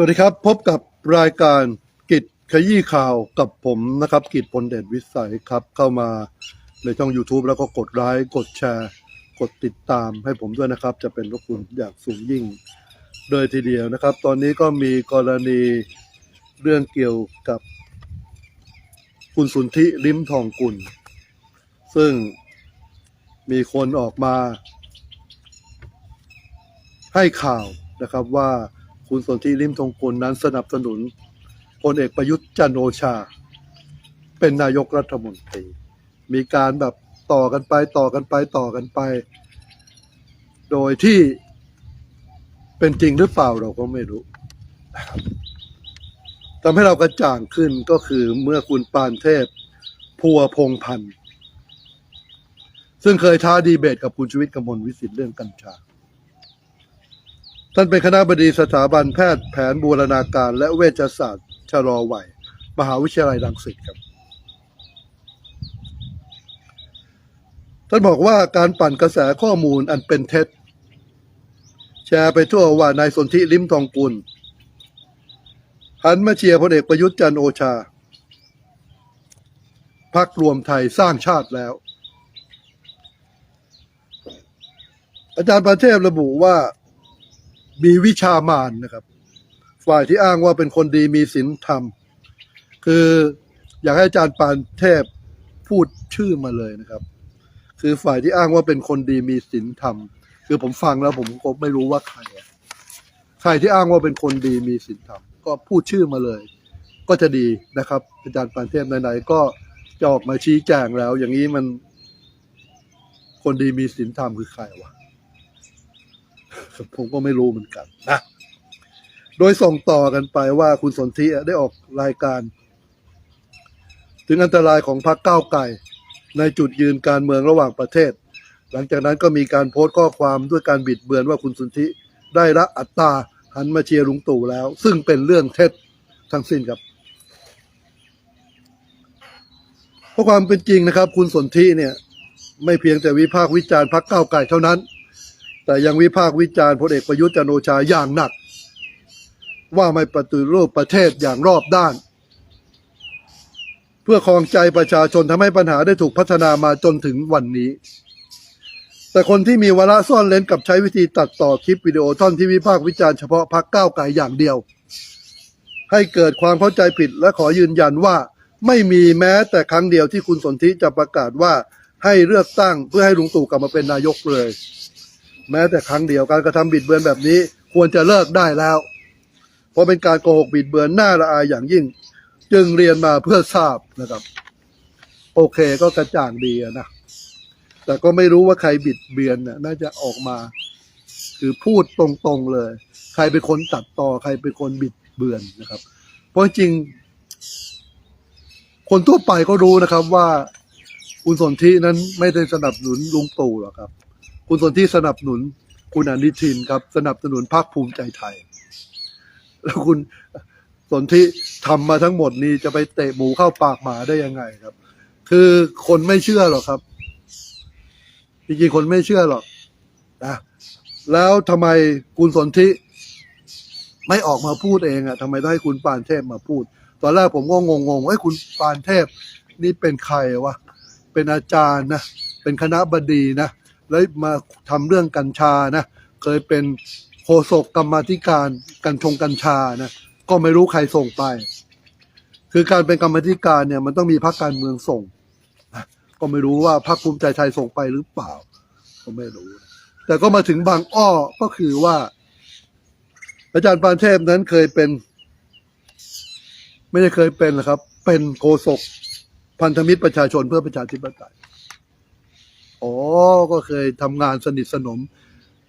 สวัสดีครับ พบกับรายการกิจขยี้ข่าวกับผมนะครับ กิจพลเดชวิสัยครับ เข้ามาในช่อง YouTube แล้วก็กดไลค์กดแชร์ กดติดตามให้ผมด้วยนะครับ จะเป็นรบคุณอย่างสูงยิ่งโดยทีเดียวนะครับ ตอนนี้ก็มีกรณีเรื่องเกี่ยวกับคุณสุนทิลิ้มทองกุล ซึ่งมีคนออกมาให้ข่าวนะครับว่า คุณสนธิริมทองกุลนั้นสนับสนุนพลเอกประยุทธ์จันโอชา เป็นนายกรัฐมนตรี มีการแบบต่อกันไปต่อกันไปต่อกันไป โดยที่เป็นจริงหรือเปล่าเราก็ไม่รู้ทำให้เรากระจ่างขึ้นก็คือเมื่อคุณปานเทพพัวพงพันธ์ซึ่งเคยท้าดีเบตกับคุณชีวิตกมลวิสิทธิ์เรื่องกัญชา ท่านเป็นคณะบดีสถาบันแพทย์แผนบูรณาการและเวชศาสตร์ชะลอวัย มหาวิทยาลัยรังสิตครับ ท่านบอกว่าการปั่นกระแสข้อมูลอันเป็นเท็จ แชร์ไปทั่วว่านายสนธิลิ้มทองกุลหันมาเชียร์พลเอกประยุทธ์จันโอชาพักรวมไทยสร้างชาติแล้ว อาจารย์ประเทพระบุว่า มีวิชามานนะครับ ฝ่ายที่อ้างว่าเป็นคนดีมีศีลธรรม คืออยากให้อาจารย์ปานเทพพูดชื่อมาเลยนะครับ คือฝ่ายที่อ้างว่าเป็นคนดีมีศีลธรรม คือผมฟังแล้วผมก็ไม่รู้ว่าใครใครที่อ้างว่าเป็นคนดีมีศีลธรรม ก็พูดชื่อมาเลย ก็จะดีนะครับ อาจารย์ปานเทพไหนๆก็จะออกมาชี้แจงแล้ว อย่างนี้มันคนดีมีศีลธรรมคือใครวะ ผมก็ไม่รู้เหมือนกันนะโดยส่งต่อกันไปว่าคุณสนธิได้ออกรายการ ถึงอันตรายของพรรคก้าวไก่ในจุดยืนการเมืองระหว่างประเทศ หลังจากนั้นก็มีการโพสต์ข้อความด้วยการบิดเบือนว่าคุณสนธิได้ละอัตตราหันมาเชียร์ลุงตู่แล้ว ซึ่งเป็นเรื่องเท็จทั้งสิ้นครับเพราะความเป็นจริงนะครับ คุณสนธิเนี่ย ไม่เพียงแต่วิพากษ์วิจารณ์พรรคก้าวไก่เท่านั้น แต่ยังวิพากษ์วิจารณ์พลเอกประยุทธ์จันโอชาอย่างหนัก ว่าไม่ปฏิรูปประเทศอย่างรอบด้าน เพื่อครองใจประชาชนทำให้ปัญหาได้ถูกพัฒนามาจนถึงวันนี้ แต่คนที่มีวาระซ่อนเล้นกับใช้วิธีตัดต่อคลิปวิดีโอท่อนที่วิพากษ์วิจารณ์เฉพาะพรรคก้าวไกลอย่างเดียว ให้เกิดความเข้าใจผิดและขอยืนยันว่าไม่มีแม้แต่ครั้งเดียวที่คุณสนธิจะประกาศว่าให้เลือกตั้งเพื่อให้ลุงตู่กลับมาเป็นนายกเลย แม้แต่ครั้งเดียวการกระทำบิดเบือนแบบนี้ ควรจะเลิกได้แล้ว เพราะเป็นการโกหกบิดเบือนหน้าละอายอย่างยิ่ง จึงเรียนมาเพื่อทราบนะครับ โอเคก็กระจ่างดีนะแต่ก็ไม่รู้ว่าใครบิดเบือนน่ะน่าจะออกมา คือพูดตรงๆเลย ใครเป็นคนตัดต่อใครเป็นคนบิดเบือนนะครับ เพราะจริง คนทั่วไปก็รู้นะครับว่า คุณสนธินั้นไม่ได้สนับสนุนลุงตู่หรอกครับ คุณสนธิสนับสนุนคุณอนุทินครับ สนับสนุนพรรคภูมิใจไทย แล้วคุณสนธิทำมาทั้งหมดนี้จะไปเตะหมูเข้าปากหมาได้ยังไงครับ คือคนไม่เชื่อหรอกครับจริงๆคนไม่เชื่อหรอกนะแล้วทำไมคุณสนธิไม่ออกมาพูดเองอะทำไมต้องให้คุณปานเทพมาพูด ตอนแรกผมก็งงๆว่าเอ้คุณปานเทพนี่เป็นใครวะเป็นอาจารย์นะเป็นคณะบดีนะ แล้วมาทำเรื่องกัญชานะ เคยเป็นโฆษกกรรมธิการกัญชงกัญชานะ ก็ไม่รู้ใครส่งไป คือการเป็นกรรมธิการเนี่ยมันต้องมีพรรคการเมืองส่ง ก็ไม่รู้ว่าพรรคภูมิใจไทยส่งไปหรือเปล่า ก็ไม่รู้ แต่ก็มาถึงบางอ้อก็คือว่า อาจารย์ปานเทพนั้นเคยเป็น ไม่ได้เคยเป็นหรอครับ เป็นโฆษกพันธมิตรประชาชนเพื่อประชาธิปไตย อ๋อ ก็เคยทำงานสนิทสนม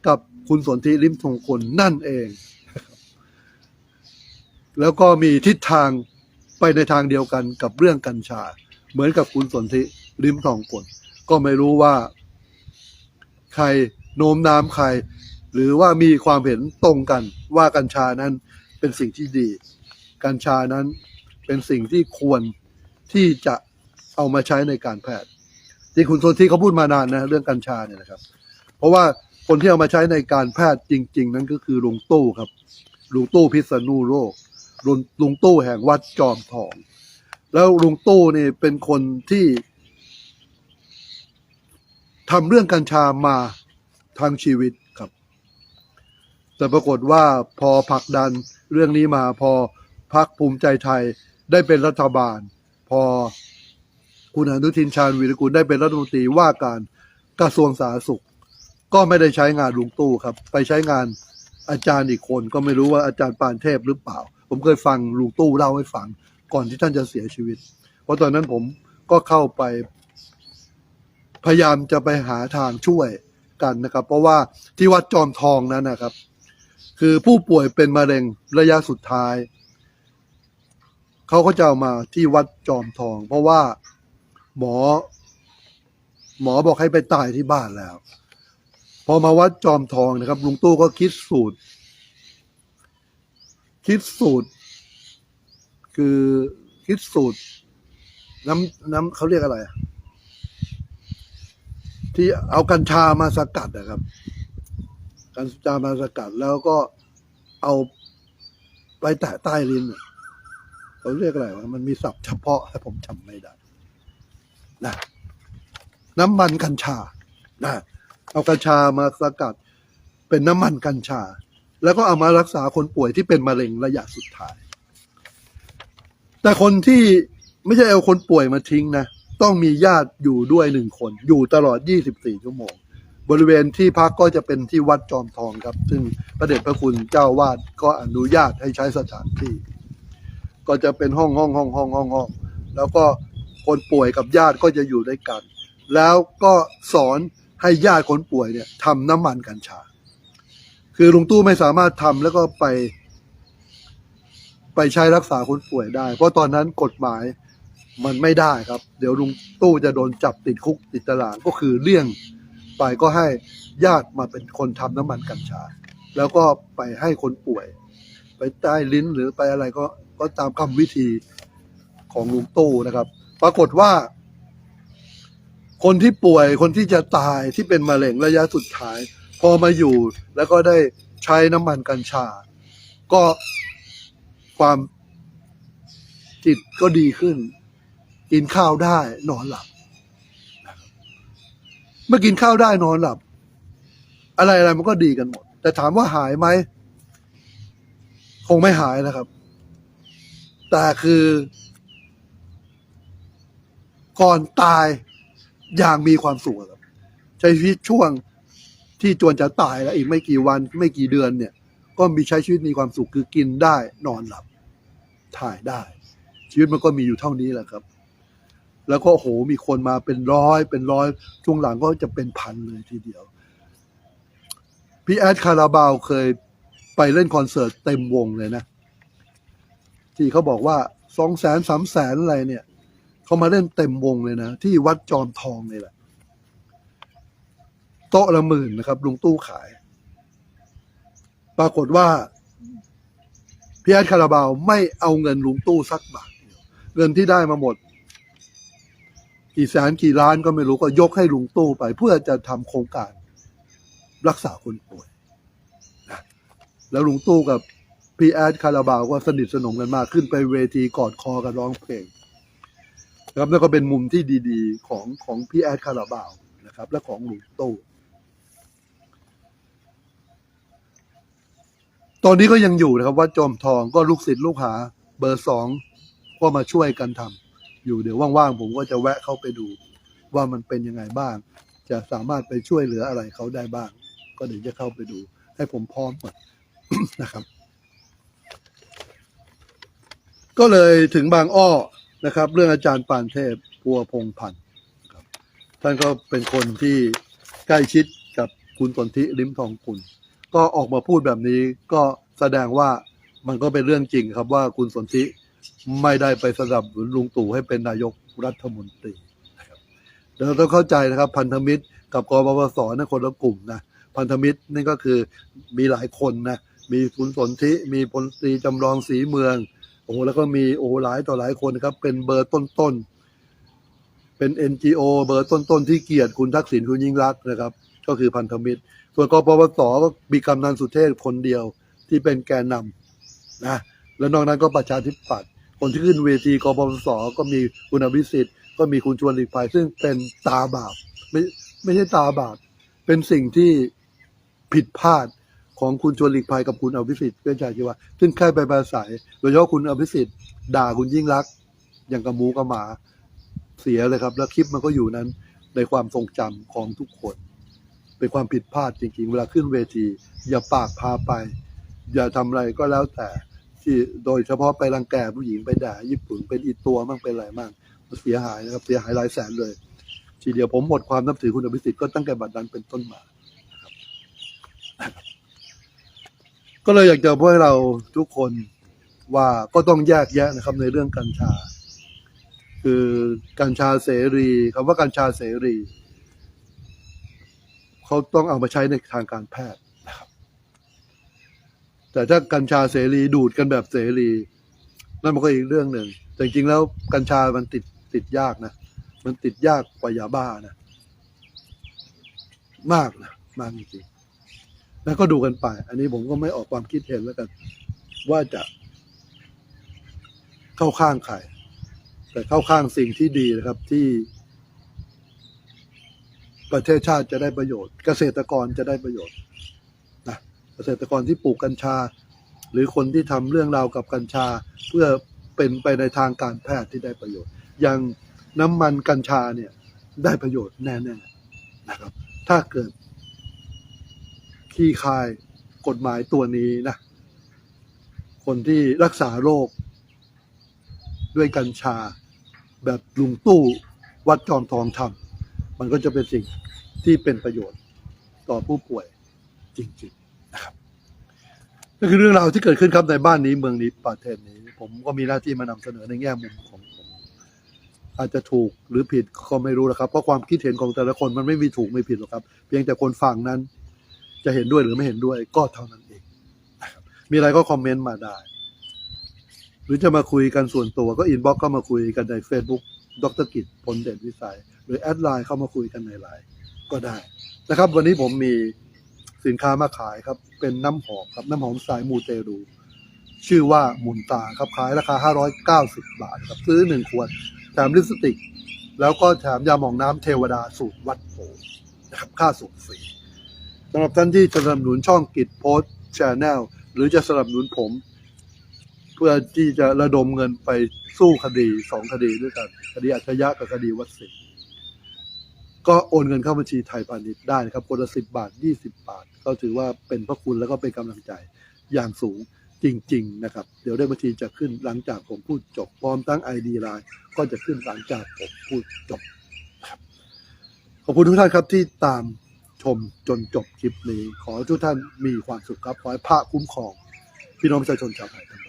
กับคุณสนธิริมทองคนนั่นเอง แล้วก็มีทิศทางไปในทางเดียวกันกับเรื่องกัญชา เหมือนกับคุณสนธิริมทองคนก็ไม่รู้ว่า ใครโน้มน้ามใคร หรือว่ามีความเห็นตรงกันว่ากัญชานั้นเป็นสิ่งที่ดี กัญชานั้นเป็นสิ่งที่ควรที่จะเอามาใช้ในการแพทย์ ที่คุณสนธิเขาพูดมานานนะเรื่องกัญชาเนี่ยนะครับ เพราะว่าคนที่เอามาใช้ในการแพทย์จริง ๆ นั้นก็คือลุงตู้ครับลุงตู้พิษณุโลกลุงลุงตู้แห่งวัดจอมทอง แล้วลุงตู้นี่เป็นคนที่ทำเรื่องกัญชามาทางชีวิตครับ แต่ปรากฏว่าพอผลักดันเรื่องนี้มาพอพักภูมิใจไทยได้เป็นรัฐบาล พอ คุณอนุทินชาญวีรกุลได้เป็นรัฐมนตรีว่าการกระทรวงสาธารณสุข ก็ไม่ได้ใช้งานลุงตู้ครับ ไปใช้งานอาจารย์อีกคนก็ไม่รู้ว่าอาจารย์ปานเทพหรือเปล่า ผมเคยฟังลุงตู้เล่าให้ฟังก่อนที่ท่านจะเสียชีวิต เพราะตอนนั้นผมก็เข้าไป พยายามจะไปหาทางช่วยกันนะครับ เพราะว่าที่วัดจอมทองนั้นนะครับ คือผู้ป่วยเป็นมะเร็งระยะสุดท้าย เขาก็จะเอามาที่วัดจอมทอง เพราะว่า หมอ หมอบอกให้ไปตายที่บ้านแล้ว พอมาวัดจอมทองนะครับ ลุงตู้ก็คิดสูตร คิดสูตร คือคิดสูตร น้ำน้ำเขาเรียกอะไร ที่เอากัญชามาสกัดนะครับ กัญชามาสกัดแล้วก็เอาไปแตะใต้ลิ้นเขาเรียกอะไรวะมันมีศัพท์เฉพาะแต่ผมจำไม่ได้ นะน้ำมันกัญชานะเอากัญชามาสกัดเป็นน้ำมันกัญชา แล้วก็เอามารักษาคนป่วยที่เป็นมะเร็งระยะสุดท้าย แต่คนที่ไม่ใช่เอาคนป่วยมาทิ้งนะ ต้องมีญาติอยู่ด้วยหนึ่งคน อยู่ตลอด 24 ชั่วโมง บริเวณที่พักก็จะเป็นที่วัดจอมทองครับ ซึ่งพระเดชพระคุณเจ้าวาดก็อนุญาตให้ใช้สถานที่ ก็จะเป็นห้องห้องห้องห้องห้องห้องแล้วก็ คนป่วยกับญาติก็จะอยู่ด้วยกัน แล้วก็สอนให้ญาติคนป่วยเนี่ยทำน้ำมันกัญชา คือลุงตู้ไม่สามารถทำแล้วก็ไป ไปใช้รักษาคนป่วยได้ เพราะตอนนั้นกฎหมายมันไม่ได้ครับ เดี๋ยวลุงตู้จะโดนจับติดคุกติดตารางก็คือเลี่ยงไปก็ให้ญาติมาเป็นคนทำน้ำมันกัญชา แล้วก็ไปให้คนป่วย ไปใต้ลิ้นหรือไปอะไรก็ก็ตามกรรมวิธีของลุงตู้นะครับ ปรากฏว่า คนที่ป่วยคนที่จะตายที่เป็นมะเร็งระยะสุดท้าย พอมาอยู่แล้วก็ได้ใช้น้ำมันกัญชา ก็ความจิตก็ดีขึ้น กินข้าวได้ นอนหลับ เมื่อกินข้าวได้นอนหลับ อะไรอะไรมันก็ดีกันหมด แต่ถามว่าหายไหม คงไม่หายนะครับ แต่คือ ก่อนตายอย่างมีความสุขครับใช้ชีวิตช่วงที่จวนจะตายแล้วอีกไม่กี่วันไม่กี่เดือนเนี่ย ก็มีใช้ชีวิตมีความสุขคือกินได้นอนหลับ ถ่ายได้ ชีวิตมันก็มีอยู่เท่านี้แหละครับ แล้วก็โหมีคนมาเป็นร้อย เป็นร้อยช่วงหลังก็จะเป็นพันเลยทีเดียว พี่แอดคาราบาวเคยไปเล่นคอนเสิร์ตเต็มวงเลยนะ ที่เขาบอกว่าสองแสนสามแสนอะไรเนี่ย เขามาเล่นเต็มวงเลยนะ ที่วัดจอมทองนี่แหละ โต๊ะละหมื่นนะครับ ลุงตู้ขาย ปรากฏว่าพี่แอดคาราบาวไม่เอาเงินลุงตู้สักบาทเงินที่ได้มาหมด กี่แสนกี่ล้านก็ไม่รู้ก็ยกให้ลุงตู้ไป เพื่อจะทำโครงการรักษาคนป่วยนะแล้วลุงตู้กับพี่แอดคาราบาวก็สนิทสนมกันมากขึ้นไปเวทีกอดคอกันร้องเพลง นะครับแล้วก็เป็นมุมที่ดีๆ ของของพี่แอดคาราบาวนะครับ และของหลุงโตตอนนี้ก็ยังอยู่นะครับวัดจอมทองก็ลูกศิษย์ลูกหา เบอร์สองก็มาช่วยกันทำอยู่เดี๋ยวว่างๆผมก็จะแวะเข้าไปดู ว่ามันเป็นยังไงบ้าง จะสามารถไปช่วยเหลืออะไรเขาได้บ้าง ก็เดี๋ยวจะเข้าไปดู ให้ผมพร้อมหมดนะครับ ก็เลยถึงบางอ้อ นะครับ เรื่องอาจารย์ปานเทพพัวพงพันธ์ท่านก็เป็นคนที่ใกล้ชิดกับคุณสนธิลิมทองคุณ ก็ออกมาพูดแบบนี้ก็แสดงว่ามันก็เป็นเรื่องจริงครับว่าคุณสนธิไม่ได้ไปสนับสนุนลุงตู่ให้เป็นนายกรัฐมนตรีเราต้องเข้าใจนะครับพันธมิตรกับกบพศนะคนละกลุ่มนะพันธมิตรนี่ก็คือมีหลายคนนะมีคุณสนธิมีพลตรีจำลองศรีเมือง อ้แล้วก็มีโอ้หลายต่อหลายคนนะครับ เป็นเบอร์ต้นๆ เป็น NGO เบอร์ต้นๆ ที่เกียดคุณทักษิณคุณยิ่งรักนะครับ ก็คือพันธมิตร ส่วนกปปสก็มีกำนันสุเทพคนเดียวที่เป็นแกนนำนะแล้วนอกนั้นก็ประชาธิปัตย์คนที่ขึ้นเวทีกปปสก็มีคุณอภิสิทธิ์ก็มีคุณชวนหลีกภัยซึ่งเป็นตาบาปไม่ไม่ใช่ตาบาปเป็นสิ่งที่ผิดพลาด ของคุณชวนหลีกภัยกับคุณอภิสิทธิ์เพื่อนชายชีวะซึ่งแค่ไปปราศัยโดยเฉพาะคุณอภิสิทธิ์ด่าคุณยิ่งรักษณ์อย่างกับหมูกับหมาเสียเลยครับ แล้วคลิปมันก็อยู่นั้นในความทรงจำของทุกคน เป็นความผิดพลาดจริง ๆ เวลาขึ้นเวที อย่าปากพาไป อย่าทำอะไรก็แล้วแต่ ที่โดยเฉพาะไปรังแกผู้หญิงไปด่าญี่ปุ่นเป็นอีตัวมั่งเป็นอะไรมั่งเสียหายนะครับเสียหายหลายแสนเลย ทีเดียวผมหมดความนับถือคุณอภิสิทธิ์ก็ตั้งแต่บัดนั้นเป็นต้นมานะครับ ก็เลยอยากจะบอกให้เราทุกคนว่าก็ต้องแยกแยะนะครับในเรื่องกัญชา คือกัญชาเสรีคำว่ากัญชาเสรี เขาต้องเอามาใช้ในทางการแพทย์นะครับ แต่ถ้ากัญชาเสรีดูดกันแบบเสรีนั่นมันก็อีกเรื่องหนึ่งแต่จริงๆแล้วกัญชามันติดติดยากนะ มันติดยากกว่ายาบ้านะ มากนะ มากจริง แล้วก็ดูกันไป อันนี้ผมก็ไม่ออกความคิดเห็นแล้วกัน ว่าจะ เข้าข้างใครแต่เข้าข้างสิ่งที่ดีนะครับที่ ประเทศชาติจะได้ประโยชน์ เกษตรกรจะได้ประโยชน์นะเกษตรกรที่ปลูกกัญชา หรือคนที่ทำเรื่องราวกับกัญชา เพื่อเป็นไปในทางการแพทย์ที่ได้ประโยชน์ อย่างน้ำมันกัญชาเนี่ยได้ประโยชน์แน่ๆนะครับ ถ้าเกิด ขี้คายกฎหมายตัวนี้นะ คนที่รักษาโรค ด้วยกัญชา แบบลุงตู้วัดจอมทองทำมันก็จะเป็นสิ่งที่เป็นประโยชน์ต่อผู้ป่วยจริงๆนะครับนั่นคือเรื่องราวที่เกิดขึ้นครับในบ้านนี้เมืองนี้ประเทศนี้ ผมก็มีหน้าที่มานำเสนอในแง่มุมของผมอาจจะถูกหรือผิดก็ไม่รู้นะครับ เพราะความคิดเห็นของแต่ละคนมันไม่มีถูกไม่ผิดหรอกครับ เพียงแต่คนฟังนั้น จะเห็นด้วยหรือไม่เห็นด้วยก็เท่านั้นเอง มีอะไรก็คอมเมนต์มาได้ หรือจะมาคุยกันส่วนตัวก็อินบ็อกเข้ามาคุยกันใน Facebook ดรกิจพลเด่นวิสัย หรือแอดไลน์เข้ามาคุยกันในไลน์ก็ได้นะครับ วันนี้ผมมีสินค้ามาขายครับ เป็นน้ำหอมครับน้ำหอมสายมูเตรูชื่อว่ามุนตาครับขายราคา 590 บาทครับซื้อ 1 ขวดแถมลิปสติก แล้วก็แถมยาหมองน้ำเทวดาสูตรวัดโพนะครับค่าส่งฟรี สำหรับท่านที่จะสนับสนุนช่องกิจโพสชแนลหรือจะสนับสนุนผม เพื่อที่จะระดมเงินไปสู้คดีสองคดีด้วยกัน คดีอัจฉริยะกับคดีวัดสิงห์ก็โอนเงินเข้าบัญชีไทยพาณิชย์ได้นะครับคนละสิบบาทยี่สิบาท ก็ถือว่าเป็นพระคุณแล้วก็เป็นกำลังใจอย่างสูงจริง ๆ นะครับ เดี๋ยวได้บัญชีจะขึ้นหลังจากผมพูดจบพร้อมตั้ง ID ไลน์ก็จะขึ้นหลังจากผมพูดจบขอบคุณทุกท่านครับที่ตาม ชมจนจบคลิปนี้ ขอทุกท่านมีความสุขครับ ขอให้พระคุ้มครอง พี่น้องประชาชนชาวไทยทั้งหมด